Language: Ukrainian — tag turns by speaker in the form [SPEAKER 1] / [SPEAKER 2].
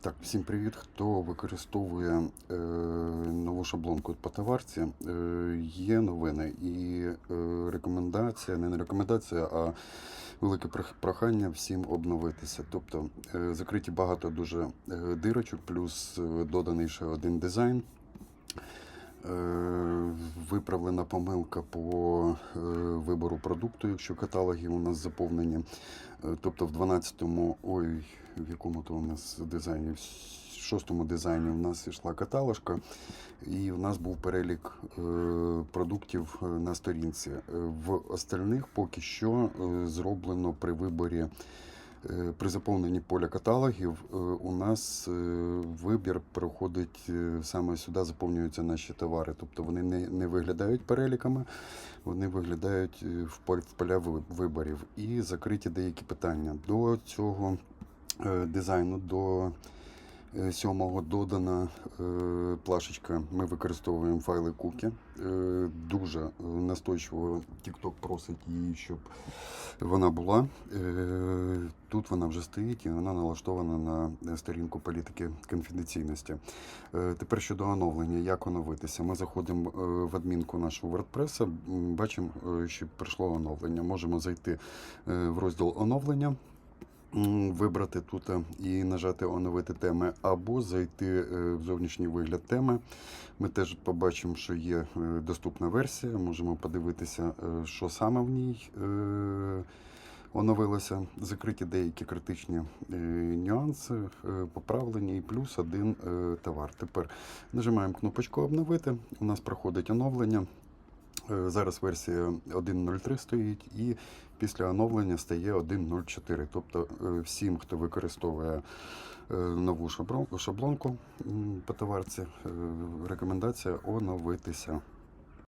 [SPEAKER 1] Так, всім привіт. Хто використовує е, нову шаблонку по товарці, е, є новини і е, рекомендація, не рекомендація, а велике прох- прохання всім обновитися. Тобто е, закриті багато дуже е, дирочок, плюс е, доданий ще один дизайн. Е, Виправлена помилка по е, вибору продукту, якщо каталоги у нас заповнені. Е, Тобто в 12-му, ой, в якому то у нас дизайні, в шостому дизайні у нас йшла каталожка, і в нас був перелік продуктів на сторінці. В остальних поки що зроблено при виборі. Е, При заповненні поля каталогів е, у нас е, вибір проходить саме сюди, заповнюються наші товари. Тобто вони не, не виглядають переліками, вони виглядають в поля виборів. І закриті деякі питання. До цього дизайну, до сьомого додана е, плашечка. Ми використовуємо файли куки. Е, Дуже е, настойчиво TikTok просить її, щоб вона була. Е, Тут вона вже стоїть і вона налаштована на сторінку політики конфіденційності. Е, Тепер щодо оновлення, як оновитися? Ми заходимо е, в адмінку нашого WordPress, бачимо, е, що прийшло оновлення. Можемо зайти е, в розділ оновлення. Вибрати тут е, і нажати оновити теми, або зайти е, в зовнішній вигляд теми. Ми теж побачимо, що є е, доступна версія. Можемо подивитися, що саме в ній оновилося. Закриті деякі критичні нюанси, поправлені і плюс один товар. Тепер нажимаємо кнопочку обновити. У нас проходить оновлення. Е, Зараз версія 1.03 стоїть, і після оновлення стає 1.04. Тобто е, всім, хто використовує е, нову шаблон- шаблонку по товарці, рекомендація оновитися.